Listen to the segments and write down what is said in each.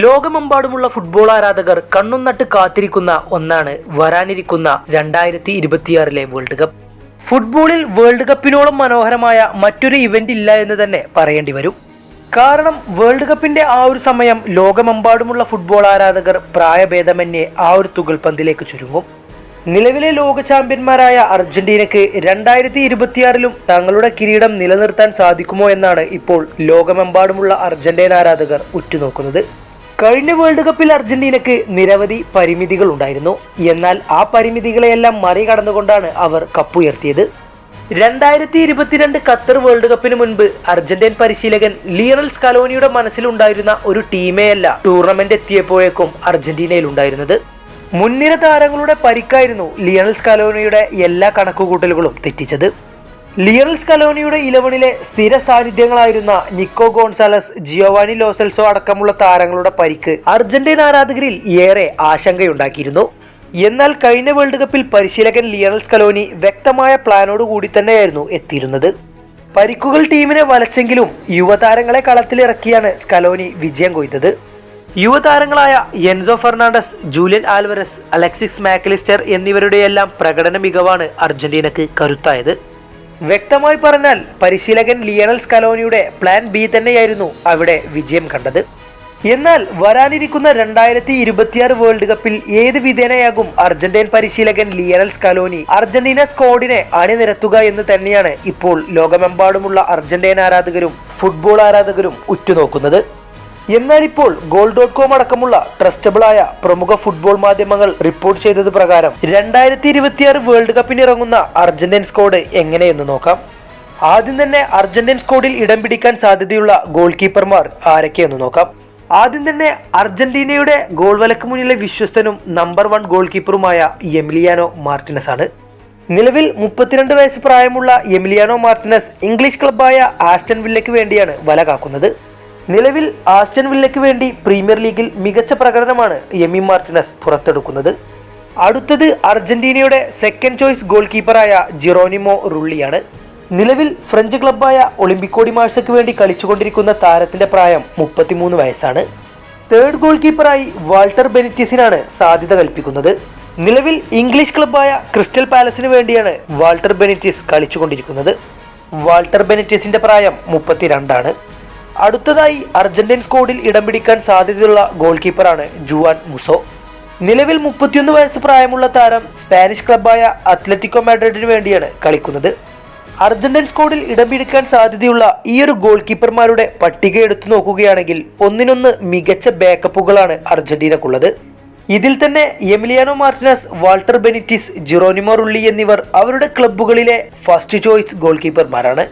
ലോകമെമ്പാടുമുള്ള ഫുട്ബോൾ ആരാധകർ കണ്ണുനട്ട് കാത്തിരിക്കുന്ന ഒന്നാണ് വരാനിരിക്കുന്ന രണ്ടായിരത്തി ഇരുപത്തിയാറിലെ വേൾഡ് കപ്പ് ഫുട്ബോളിൽ വേൾഡ് കപ്പിനോളം മനോഹരമായ മറ്റൊരു ഇവന്റ് ഇല്ല എന്ന് തന്നെ പറയേണ്ടി വരും. കാരണം വേൾഡ് കപ്പിന്റെ ആ ഒരു സമയം ലോകമെമ്പാടുമുള്ള ഫുട്ബോൾ ആരാധകർ പ്രായഭേദമന്യേ ആ ഒരു തുകൽ പന്തിലേക്ക് ചുരുങ്ങും. നിലവിലെ ലോക ചാമ്പ്യന്മാരായ അർജന്റീനയ്ക്ക് രണ്ടായിരത്തി ഇരുപത്തിയാറിലും തങ്ങളുടെ കിരീടം നിലനിർത്താൻ സാധിക്കുമോ എന്നാണ് ഇപ്പോൾ ലോകമെമ്പാടുമുള്ള അർജന്റീന ആരാധകർ ഉറ്റുനോക്കുന്നത്. കഴിഞ്ഞ വേൾഡ് കപ്പിൽ അർജന്റീനക്ക് നിരവധി പരിമിതികൾ ഉണ്ടായിരുന്നു. എന്നാൽ ആ പരിമിതികളെയെല്ലാം മറികടന്നുകൊണ്ടാണ് അവർ കപ്പുയർത്തിയത് രണ്ടായിരത്തി ഇരുപത്തിരണ്ട് ഖത്തർ വേൾഡ് കപ്പിന് മുൻപ് അർജന്റീൻ പരിശീലകൻ ലിയറൽ സ്കലോനിയുടെ മനസ്സിലുണ്ടായിരുന്ന ഒരു ടീമേയല്ല ടൂർണമെന്റ് എത്തിയപ്പോഴേക്കും അർജന്റീനയിൽ ഉണ്ടായിരുന്നത്. മുൻനിര താരങ്ങളുടെ പരിക്കായിരുന്നു ലിയണൽ സ്കലോനിയുടെ എല്ലാ കണക്കുകൂട്ടലുകളും തെറ്റിച്ചത്. ലിയണൽ കലോണിയുടെ ഇലവനിലെ സ്ഥിര സാന്നിധ്യങ്ങളായിരുന്ന Nico Gonzalez Giovani Lo Celso അടക്കമുള്ള താരങ്ങളുടെ പരിക്ക് അർജന്റീന ആരാധകരിൽ ഏറെ ആശങ്കയുണ്ടാക്കിയിരുന്നു. എന്നാൽ കഴിഞ്ഞ വേൾഡ് കപ്പിൽ പരിശീലകൻ ലിയറൽസ് കലോനി വ്യക്തമായ പ്ലാനോട് കൂടി തന്നെയായിരുന്നു എത്തിയിരുന്നത്. പരിക്കുകൾ ടീമിനെ വലച്ചെങ്കിലും യുവതാരങ്ങളെ കളത്തിലിറക്കിയാണ് സ്കലോനി വിജയം കൊയ്തത്. യുവതാരങ്ങളായ Enzo Fernandez Julian Alvarez Alexis Mac Allister എന്നിവരുടെയെല്ലാം പ്രകടന മികവാണ് അർജന്റീനക്ക് കരുത്തായത്. വ്യക്തമായി പറഞ്ഞാൽ പരിശീലകൻ ലിയണൽ സ്കലോനിയുടെ പ്ലാൻ ബി തന്നെയായിരുന്നു അവിടെ വിജയം കണ്ടത്. എന്നാൽ വരാനിരിക്കുന്ന രണ്ടായിരത്തി ഇരുപത്തിയാറ് വേൾഡ് കപ്പിൽ ഏത് വിധേനയാകും അർജന്റീൻ പരിശീലകൻ ലിയണൽ സ്കലോനി? അർജന്റീന സ്ക്വാഡിനെ അണിനിരത്തുക എന്ന് തന്നെയാണ് ഇപ്പോൾ ലോകമെമ്പാടുമുള്ള അർജന്റീന ആരാധകരും ഫുട്ബോൾ ആരാധകരും ഉറ്റുനോക്കുന്നത്. എന്നാൽ ഇപ്പോൾ ഗോൾ ഡോട്ട് കോം അടക്കമുള്ള ട്രസ്റ്റബിളായ പ്രമുഖ ഫുട്ബോൾ മാധ്യമങ്ങൾ റിപ്പോർട്ട് ചെയ്തത് പ്രകാരം രണ്ടായിരത്തി ഇരുപത്തിയാറ് വേൾഡ് കപ്പിന് ഇറങ്ങുന്ന അർജന്റീൻ സ്കോഡ് എങ്ങനെയെന്ന് നോക്കാം. ആദ്യം തന്നെ അർജന്റീൻ സ്കോഡിൽ ഇടം പിടിക്കാൻ സാധ്യതയുള്ള ഗോൾ കീപ്പർമാർ ആരൊക്കെയെന്ന് നോക്കാം. ആദ്യം തന്നെ അർജന്റീനയുടെ ഗോൾ വലക്ക് മുന്നിലെ വിശ്വസ്തനും നമ്പർ വൺ ഗോൾ കീപ്പറുമായ എമിലിയാനോ മാർട്ടിനസ് ആണ്. നിലവിൽ മുപ്പത്തിരണ്ട് വയസ്സ് പ്രായമുള്ള എമിലിയാനോ മാർട്ടിനസ് ഇംഗ്ലീഷ് ക്ലബ്ബായ ആസ്റ്റൺ വില്ലയ്ക്ക് വേണ്ടിയാണ് വല കാക്കുന്നത്. നിലവിൽ ആസ്റ്റൻ വില്ലയ്ക്ക് വേണ്ടി പ്രീമിയർ ലീഗിൽ മികച്ച പ്രകടനമാണ് എമി മാർട്ടിനസ് പുറത്തെടുക്കുന്നത്. അടുത്തത് അർജന്റീനയുടെ സെക്കൻഡ് ചോയ്സ് ഗോൾ കീപ്പറായ ജിറോനിമോ റുള്ളിയാണ്. നിലവിൽ ഫ്രഞ്ച് ക്ലബ്ബായ ഒളിമ്പിക്കോടി മാഴ്സയ്ക്ക് വേണ്ടി കളിച്ചുകൊണ്ടിരിക്കുന്ന താരത്തിന്റെ പ്രായം മുപ്പത്തിമൂന്ന് വയസ്സാണ്. തേർഡ് ഗോൾ കീപ്പറായി വാൾട്ടർ ബെനിറ്റിസിനാണ് സാധ്യത കൽപ്പിക്കുന്നത്. നിലവിൽ ഇംഗ്ലീഷ് ക്ലബ്ബായ ക്രിസ്റ്റൽ പാലസിന് വേണ്ടിയാണ് വാൾട്ടർ ബെനിറ്റിസ് കളിച്ചുകൊണ്ടിരിക്കുന്നത്. വാൾട്ടർ ബെനിറ്റിസിന്റെ പ്രായം മുപ്പത്തിരണ്ടാണ്. അടുത്തതായി അർജന്റീൻ സ്കോഡിൽ ഇടം പിടിക്കാൻ സാധ്യതയുള്ള ഗോൾ കീപ്പറാണ് ജുവാൻ മുസോ. നിലവിൽ മുപ്പത്തിയൊന്ന് വയസ്സ് പ്രായമുള്ള താരം സ്പാനിഷ് ക്ലബായ അത്ലറ്റിക്കോ മാഡ്രിഡിന് വേണ്ടിയാണ് കളിക്കുന്നത്. അർജന്റീൻ സ്കോഡിൽ ഇടം പിടിക്കാൻ സാധ്യതയുള്ള ഈ ഒരു ഗോൾ കീപ്പർമാരുടെ പട്ടിക എടുത്തു നോക്കുകയാണെങ്കിൽ ഒന്നിനൊന്ന് മികച്ച ബാക്കപ്പുകളാണ് അർജന്റീനക്കുള്ളത്. ഇതിൽ തന്നെ Emiliano Martinez Walter Benitez Geronimo Rulli എന്നിവർ അവരുടെ ക്ലബ്ബുകളിലെ ഫസ്റ്റ് ചോയ്സ് ഗോൾ കീപ്പർമാരാണ്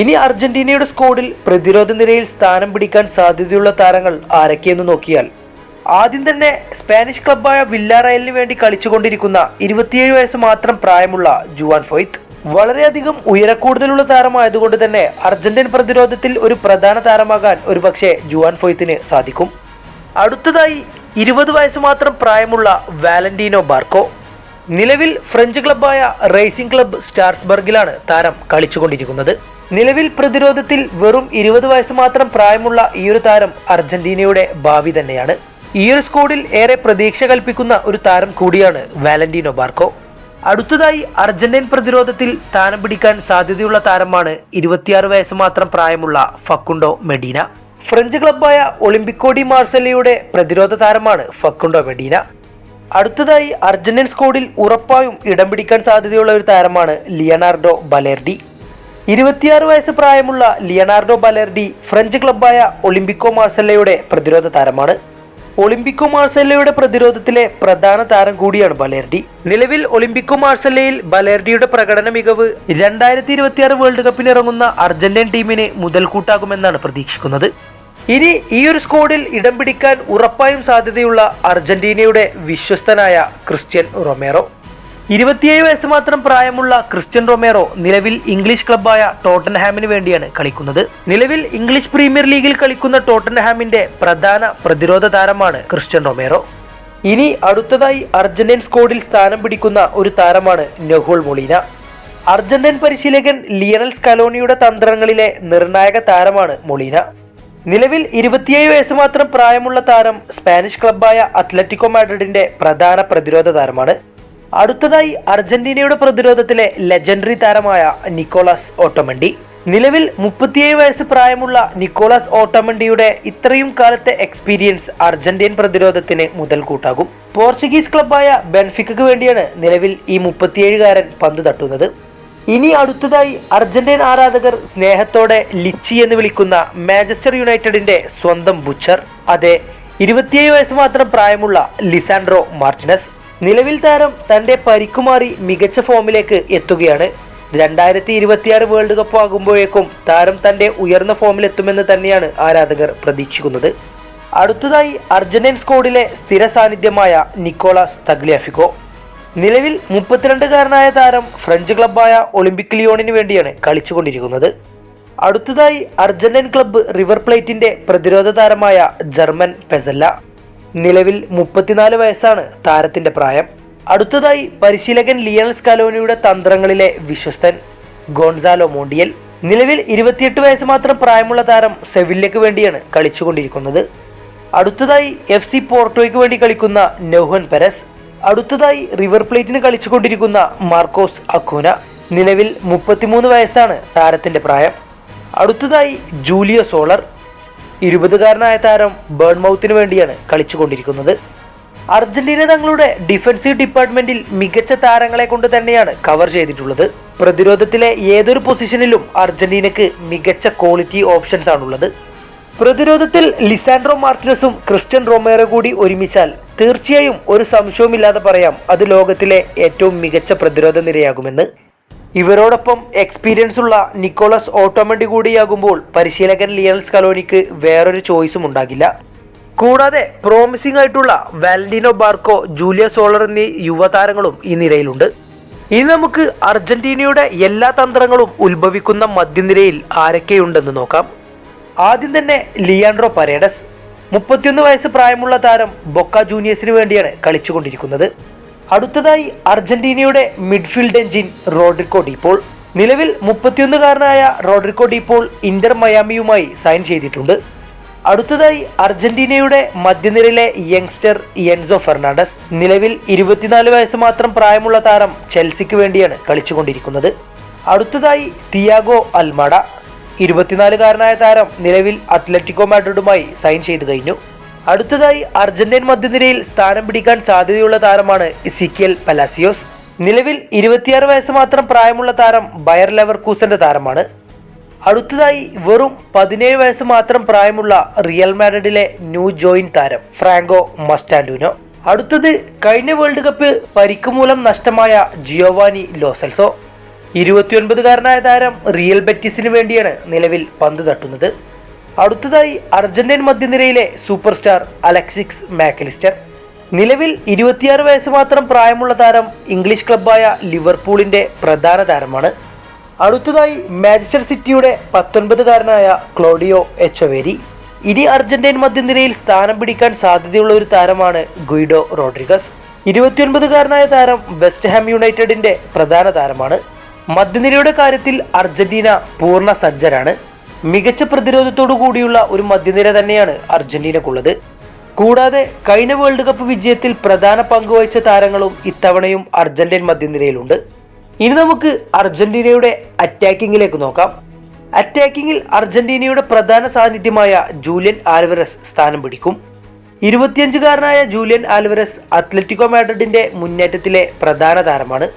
ഇനി അർജന്റീനയുടെ സ്കോഡിൽ പ്രതിരോധ നിരയിൽ സ്ഥാനം പിടിക്കാൻ സാധ്യതയുള്ള താരങ്ങൾ ആരൊക്കെയെന്ന് നോക്കിയാൽ ആദ്യം തന്നെ സ്പാനിഷ് ക്ലബായ വില്ലാറയലിന് വേണ്ടി കളിച്ചുകൊണ്ടിരിക്കുന്ന ഇരുപത്തിയേഴ് വയസ്സ് മാത്രം പ്രായമുള്ള ജുവാൻ ഫൊയ്ത്ത് വളരെയധികം ഉയരക്കൂടുതലുള്ള താരമായതുകൊണ്ട് തന്നെ അർജന്റീൻ പ്രതിരോധത്തിൽ ഒരു പ്രധാന താരമാകാൻ ഒരുപക്ഷെ ജുവാൻ ഫൊയ്ത്തിന് സാധിക്കും. അടുത്തതായി ഇരുപത് വയസ്സ് മാത്രം പ്രായമുള്ള വാലന്റീനോ ബാർക്കോ. നിലവിൽ ഫ്രഞ്ച് ക്ലബായ റേസിംഗ് ക്ലബ് സ്റ്റാർസ്ബർഗിലാണ് താരം കളിച്ചുകൊണ്ടിരിക്കുന്നത്. നിലവിൽ പ്രതിരോധത്തിൽ വെറും ഇരുപത് വയസ്സ് മാത്രം പ്രായമുള്ള ഈ ഒരു താരം അർജന്റീനയുടെ ഭാവി തന്നെയാണ്. ഈ ഒരു സ്ക്വാഡിൽ ഏറെ പ്രതീക്ഷ കൽപ്പിക്കുന്ന ഒരു താരം കൂടിയാണ് വാലന്റീനോ ബാർക്കോ. അടുത്തതായി അർജന്റീൻ പ്രതിരോധത്തിൽ സ്ഥാനം പിടിക്കാൻ സാധ്യതയുള്ള താരമാണ് ഇരുപത്തിയാറ് വയസ്സ് മാത്രം പ്രായമുള്ള ഫക്കുണ്ടോ മെഡീന. ഫ്രഞ്ച് ക്ലബായ ഒളിമ്പിക്കോഡി മാർസലയുടെ പ്രതിരോധ താരമാണ് ഫക്കുണ്ടോ മെഡീന. അടുത്തതായി അർജന്റീൻ സ്കോഡിൽ ഉറപ്പായും ഇടം പിടിക്കാൻ സാധ്യതയുള്ള ഒരു താരമാണ് ലിയനാർഡോ ബലേർഡി. ഇരുപത്തിയാറ് വയസ്സ് പ്രായമുള്ള ലിയനാർഡോ ബലേർഡി ഫ്രഞ്ച് ക്ലബ്ബായ ഒളിമ്പിക്കോ മാർസെല്ലയുടെ പ്രതിരോധ താരമാണ്. ഒളിമ്പിക്കോ മാർസെല്ലയുടെ പ്രതിരോധത്തിലെ പ്രധാന താരം കൂടിയാണ് ബലേർഡി. നിലവിൽ ഒളിമ്പിക്കോ മാർസെല്ലയിൽ ബലേർഡിയുടെ പ്രകടന മികവ് രണ്ടായിരത്തി ഇരുപത്തിയാറ് വേൾഡ് കപ്പിന് ഇറങ്ങുന്ന അർജന്റീൻ ടീമിന് മുതൽക്കൂട്ടാകുമെന്നാണ് പ്രതീക്ഷിക്കുന്നത്. ഇനി ഈ ഒരു സ്ക്വാഡിൽ ഇടം പിടിക്കാൻ ഉറപ്പായും സാധ്യതയുള്ള അർജന്റീനയുടെ വിശ്വസ്തനായ ക്രിസ്ത്യൻ റൊമേറോ. ഇരുപത്തിയേഴ് വയസ്സ് മാത്രം പ്രായമുള്ള ക്രിസ്ത്യൻ റൊമേറോ നിലവിൽ ഇംഗ്ലീഷ് ക്ലബ്ബായ ടോട്ടൻഹാമിന് വേണ്ടിയാണ് കളിക്കുന്നത്. നിലവിൽ ഇംഗ്ലീഷ് പ്രീമിയർ ലീഗിൽ കളിക്കുന്ന ടോട്ടൻഹാമിന്റെ പ്രധാന പ്രതിരോധ താരമാണ് ക്രിസ്ത്യൻ റൊമേറോ. ഇനി അടുത്തതായി അർജന്റീൻ സ്കോഡിൽ സ്ഥാനം പിടിക്കുന്ന ഒരു താരമാണ് നെഹുൾ മൊളീന. അർജന്റീൻ പരിശീലകൻ ലിയണൽ സ്കലോണിയുടെ തന്ത്രങ്ങളിലെ നിർണായക താരമാണ് മൊളീന. നിലവിൽ ഇരുപത്തിയേഴ് വയസ്സ് മാത്രം പ്രായമുള്ള താരം സ്പാനിഷ് ക്ലബ്ബായ അത്ലറ്റിക്കോ മാഡ്രിഡിന്റെ പ്രധാന പ്രതിരോധ താരമാണ്. അടുത്തതായി അർജന്റീനയുടെ പ്രതിരോധത്തിലെ ലെജൻഡറി താരമായ നിക്കോളാസ് ഓട്ടമണ്ടി. നിലവിൽ മുപ്പത്തിയേഴ് വയസ്സ് പ്രായമുള്ള നിക്കോളാസ് ഓട്ടമണ്ടിയുടെ ഇത്രയും കാലത്തെ എക്സ്പീരിയൻസ് അർജന്റീൻ പ്രതിരോധത്തിന് മുതൽക്കൂട്ടാകും. പോർച്ചുഗീസ് ക്ലബായ ബെൻഫിക്കയ്ക്ക് വേണ്ടിയാണ് നിലവിൽ ഈ മുപ്പത്തിയേഴുകാരൻ പന്ത് തട്ടുന്നത്. ഇനി അടുത്തതായി അർജന്റീൻ ആരാധകർ സ്നേഹത്തോടെ ലിച്ചി എന്ന് വിളിക്കുന്ന മാഞ്ചസ്റ്റർ യുണൈറ്റഡിന്റെ സ്വന്തം ബുച്ചർ അതെ ഇരുപത്തിയേഴ് വയസ്സ് മാത്രം പ്രായമുള്ള ലിസാൻഡ്രോ മാർട്ടിനസ്. നിലവിൽ താരം തന്റെ പരിക്കുമാറി മികച്ച ഫോമിലേക്ക് എത്തുകയാണ്. രണ്ടായിരത്തി ഇരുപത്തിയാറ് വേൾഡ് കപ്പ് ആകുമ്പോഴേക്കും താരം തന്റെ ഉയർന്ന ഫോമിലെത്തുമെന്ന് തന്നെയാണ് ആരാധകർ പ്രതീക്ഷിക്കുന്നത്. അടുത്തതായി അർജന്റീൻ സ്കോഡിലെ സ്ഥിര സാന്നിധ്യമായ നിക്കോളാസ് തഗ്ലിയാഫിക്കോ. നിലവിൽ മുപ്പത്തിരണ്ടുകാരനായ താരം ഫ്രഞ്ച് ക്ലബ്ബായ ഒളിമ്പിക് ലിയോണിന് വേണ്ടിയാണ് കളിച്ചുകൊണ്ടിരിക്കുന്നത്. അടുത്തതായി അർജന്റീൻ ക്ലബ്ബ് റിവർ പ്ലേറ്റിന്റെ പ്രതിരോധ താരമായ ജർമ്മൻ പെസല്ല. നിലവിൽ മുപ്പത്തിനാല് വയസ്സാണ് താരത്തിന്റെ പ്രായം. അടുത്തതായി പരിശീലകൻ ലിയണൽ സ്കലോനിയുടെ തന്ത്രങ്ങളിലെ വിശ്വസ്തൻ ഗോൺസാലോ മോണ്ടിയൽ. നിലവിൽ ഇരുപത്തിയെട്ട് വയസ്സ് മാത്രം പ്രായമുള്ള താരം സെവില്ലയ്ക്ക് വേണ്ടിയാണ് കളിച്ചുകൊണ്ടിരിക്കുന്നത്. അടുത്തതായി എഫ് സി പോർട്ടോയ്ക്ക് വേണ്ടി കളിക്കുന്ന നൗഹൻ പെരസ്. അടുത്തതായി റിവർ പ്ലേറ്റിന് കളിച്ചുകൊണ്ടിരിക്കുന്ന മാർക്കോസ് അക്കൂന. നിലവിൽ മുപ്പത്തിമൂന്ന് വയസ്സാണ് താരത്തിന്റെ പ്രായം. അടുത്തതായി ജൂലിയോ സോളർ. ഇരുപതുകാരനായ താരം ബേൺമൗത്തിന് വേണ്ടിയാണ് കളിച്ചുകൊണ്ടിരിക്കുന്നത്. അർജന്റീന തങ്ങളുടെ ഡിഫൻസീവ് ഡിപ്പാർട്ട്മെന്റിൽ മികച്ച താരങ്ങളെ കൊണ്ട് തന്നെയാണ് കവർ ചെയ്തിട്ടുള്ളത്. പ്രതിരോധത്തിലെ ഏതൊരു പൊസിഷനിലും അർജന്റീനക്ക് മികച്ച ക്വാളിറ്റി ഓപ്ഷൻസ് ആണുള്ളത്. പ്രതിരോധത്തിൽ ലിസാൻഡ്രോ മാർട്ടിനസും ക്രിസ്ത്യൻ റൊമേറോ കൂടി ഒരുമിച്ചാൽ തീർച്ചയായും ഒരു സംശയവുമില്ലാതെ പറയാം അത് ലോകത്തിലെ ഏറ്റവും മികച്ച പ്രതിരോധ നിരയാകുമെന്ന്. ഇവരോടൊപ്പം എക്സ്പീരിയൻസ് ഉള്ള നിക്കോളസ് ഓട്ടോമണ്ടി കൂടിയാകുമ്പോൾ പരിശീലകൻ ലിയണൽ സ്കലോനിക്ക് വേറൊരു ചോയ്സും ഉണ്ടാകില്ല. കൂടാതെ പ്രോമിസിംഗ് ആയിട്ടുള്ള വാലന്റീനോ ബാർക്കോ ജൂലിയ സോളർ എന്നീ യുവതാരങ്ങളും ഈ നിരയിലുണ്ട്. ഇനി നമുക്ക് അർജന്റീനയുടെ എല്ലാ തന്ത്രങ്ങളും ഉത്ഭവിക്കുന്ന മധ്യനിരയിൽ ആരൊക്കെയുണ്ടെന്ന് നോക്കാം. ആദ്യം തന്നെ ലിയാൻഡ്രോ പരേഡസ്. മുപ്പത്തിയൊന്ന് വയസ്സ് പ്രായമുള്ള താരം ബൊക്ക ജൂനിയേഴ്സിന് വേണ്ടിയാണ് കളിച്ചുകൊണ്ടിരിക്കുന്നത്. അടുത്തതായി അർജന്റീനയുടെ മിഡ്ഫീൽഡ് എഞ്ചിൻ റോഡ്രിക്കോ ഡിപ്പോൾ നിലവിൽ മുപ്പത്തിയൊന്നുകാരനായ റോഡ്രിക്കോ ഡിപ്പോൾ ഇന്റർ മയാമിയുമായി സൈൻ ചെയ്തിട്ടുണ്ട്. അടുത്തതായി അർജന്റീനയുടെ മധ്യനിരയിലെ യങ്സ്റ്റർ എൻസോ ഫെർണാണ്ടസ്. നിലവിൽ ഇരുപത്തിനാല് വയസ്സ് മാത്രം പ്രായമുള്ള താരം ചെൽസിക്ക് വേണ്ടിയാണ് കളിച്ചുകൊണ്ടിരിക്കുന്നത്. അടുത്തതായി തിയാഗോ അൽമാഡ. ഇരുപത്തിനാലുകാരനായ താരം നിലവിൽ അത്ലറ്റിക്കോ മാഡ്രിഡുമായി സൈൻ ചെയ്തു കഴിഞ്ഞു. അടുത്തതായി അർജന്റീൻ മധ്യനിരയിൽ സ്ഥാനം പിടിക്കാൻ സാധ്യതയുള്ള താരമാണ് ഇസിക്കിയൽ പലാസിയോസ്. നിലവിൽ ഇരുപത്തിയാറ് വയസ്സ് മാത്രം പ്രായമുള്ള താരം ബയർ ലെവർകൂസന്റെ താരമാണ്. അടുത്തതായി വെറും പതിനേഴ് വയസ്സ് മാത്രം പ്രായമുള്ള റിയൽ മാഡ്രിഡിലെ ന്യൂ ജോയിൻ താരം ഫ്രാങ്കോ മസ്റ്റാൻഡുനോ. അടുത്തത് കഴിഞ്ഞ വേൾഡ് കപ്പ് പരിക്ക് മൂലം നഷ്ടമായ ജിയോവാനി ലോസൽസോ. ഇരുപത്തിയൊൻപതുകാരനായ താരം റിയൽ ബെറ്റിസിന് വേണ്ടിയാണ് നിലവിൽ പന്ത് തട്ടുന്നത്. അടുത്തതായി Argentine മധ്യനിരയിലെ super star Alexis Mac Allister. നിലവിൽ ഇരുപത്തിയാറ് വയസ്സ് മാത്രം പ്രായമുള്ള താരം ഇംഗ്ലീഷ് ക്ലബ്ബായ ലിവർപൂളിന്റെ പ്രധാന താരമാണ്. അടുത്തതായി മാഞ്ചസ്റ്റർ സിറ്റിയുടെ പത്തൊൻപതുകാരനായ ക്ലോഡിയോ എച്ചവേരി. ഇനി അർജന്റീൻ മധ്യനിരയിൽ സ്ഥാനം പിടിക്കാൻ സാധ്യതയുള്ള ഒരു താരമാണ് ഗുയിഡോ റോഡ്രിഗസ്. ഇരുപത്തിയൊൻപതുകാരനായ താരം വെസ്റ്റ് ഹാം യുണൈറ്റഡിന്റെ പ്രധാന താരമാണ്. മധ്യനിരയുടെ കാര്യത്തിൽ അർജന്റീന പൂർണ സജ്ജരാണ് മികച്ച പ്രതിരോധത്തോടു കൂടിയുള്ള ഒരു മധ്യനിര തന്നെയാണ് അർജന്റീനക്കുള്ളത്. കൂടാതെ കഴിഞ്ഞ വേൾഡ് കപ്പ് വിജയത്തിൽ പ്രധാന പങ്കുവഹിച്ച താരങ്ങളും ഇത്തവണയും അർജന്റീൻ മധ്യനിരയിലുണ്ട്. ഇനി നമുക്ക് അർജന്റീനയുടെ അറ്റാക്കിങ്ങിലേക്ക് നോക്കാം. അറ്റാക്കിങ്ങിൽ അർജന്റീനയുടെ പ്രധാന സാന്നിധ്യമായ ജൂലിയൻ ആൽവറസ് സ്ഥാനം പിടിക്കും. ഇരുപത്തിയഞ്ചുകാരനായ ജൂലിയൻ ആൽവറസ് അത്ലറ്റിക്കോ മാഡ്രിഡിന്റെ മുന്നേറ്റത്തിലെ പ്രധാന താരമാണ്.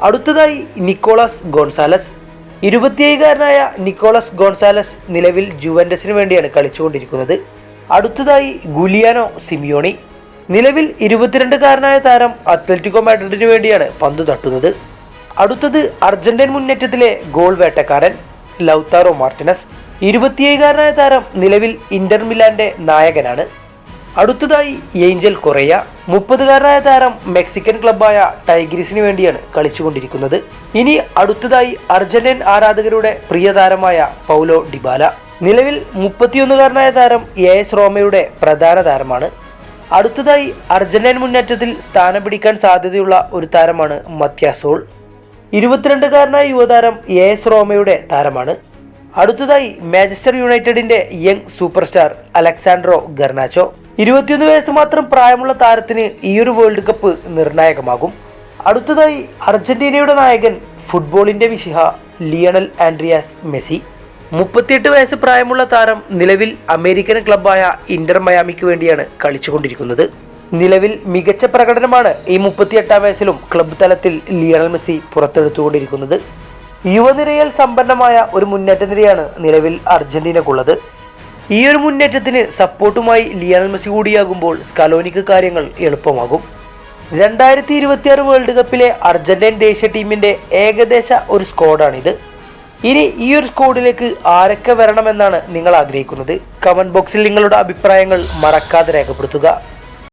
അടുത്തതായി നിക്കോളാസ് ഗോൺസാലസ്. ഇരുപത്തിയേഴുകാരനായ നിക്കോളസ് ഗോൺസാലസ് നിലവിൽ ജുവൻഡസിന് വേണ്ടിയാണ് കളിച്ചുകൊണ്ടിരിക്കുന്നത്. അടുത്തതായി ഗുലിയാനോ സിമിയോണി. നിലവിൽ ഇരുപത്തിരണ്ടുകാരനായ താരം അത്ലറ്റിക്കോ മാഡ്രിഡിന് വേണ്ടിയാണ് പന്ത് തട്ടുന്നത്. അടുത്തത് അർജന്റീൻ മുന്നേറ്റത്തിലെ ഗോൾ വേട്ടക്കാരൻ ലൗത്താറോ മാർട്ടിനസ്. ഇരുപത്തിയേഴുകാരനായ താരം നിലവിൽ ഇന്റർ മിലാന്റെ നായകനാണ്. അടുത്തതായി ഏഞ്ചൽ കൊറയ മുപ്പതുകാരനായ താരം മെക്സിക്കൻ ക്ലബായ ടൈഗ്രീസിന് വേണ്ടിയാണ് കളിച്ചുകൊണ്ടിരിക്കുന്നത്. ഇനി അടുത്തതായി അർജന്റീൻ ആരാധകരുടെ പ്രിയ താരമായ പൗലോ ഡിബാല. നിലവിൽ മുപ്പത്തിയൊന്നുകാരനായ താരം എ എസ് റോമയുടെ പ്രധാന താരമാണ്. അടുത്തതായി അർജന്റീൻ മുന്നേറ്റത്തിൽ സ്ഥാനം പിടിക്കാൻ സാധ്യതയുള്ള ഒരു താരമാണ് മത്യാസോൾ ഇരുപത്തിരണ്ടുകാരനായ യുവതാരം എ എസ് റോമയുടെ താരമാണ്. അടുത്തതായി മാഞ്ചസ്റ്റർ യുണൈറ്റഡിന്റെ young super star Alejandro Garnacho ഇരുപത്തിയൊന്ന് വയസ്സ് മാത്രം പ്രായമുള്ള താരത്തിന് ഈ ഒരു വേൾഡ് കപ്പ് നിർണായകമാകും. അടുത്തതായി അർജന്റീനയുടെ നായകൻ ഫുട്ബോളിന്റെ വിശിഹ ലിയണൽ ആൻഡ്രിയാസ് മെസ്സി. മുപ്പത്തിയെട്ട് വയസ്സ് പ്രായമുള്ള താരം നിലവിൽ അമേരിക്കൻ ക്ലബായ ഇന്റർ മയാമിക്ക് വേണ്ടിയാണ് കളിച്ചുകൊണ്ടിരിക്കുന്നത്. നിലവിൽ മികച്ച പ്രകടനമാണ് ഈ മുപ്പത്തിയെട്ടാം വയസ്സിലും ക്ലബ് തലത്തിൽ ലിയണൽ മെസ്സി പുറത്തെടുത്തുകൊണ്ടിരിക്കുന്നത്. യുവനിരയിൽ സമ്പന്നമായ ഒരു മുന്നേറ്റ നിരയാണ് നിലവിൽ അർജന്റീനക്കുള്ളത്. ഈ ഒരു മുന്നേറ്റത്തിന് സപ്പോർട്ടുമായി ലിയണൽ മെസ്സി കൂടിയാകുമ്പോൾ സ്കലോനിക്ക് കാര്യങ്ങൾ എളുപ്പമാകും. രണ്ടായിരത്തി ഇരുപത്തിയാറ് വേൾഡ് കപ്പിലെ അർജന്റീൻ ദേശീയ ടീമിന്റെ ഏകദേശ ഒരു സ്ക്വാഡാണിത്. ഇനി ഈ ഒരു സ്ക്വാഡിലേക്ക് ആരൊക്കെ വരണമെന്നാണ് നിങ്ങൾ ആഗ്രഹിക്കുന്നത്? കമന്റ് ബോക്സിൽ നിങ്ങളുടെ അഭിപ്രായങ്ങൾ മറക്കാതെ രേഖപ്പെടുത്തുക.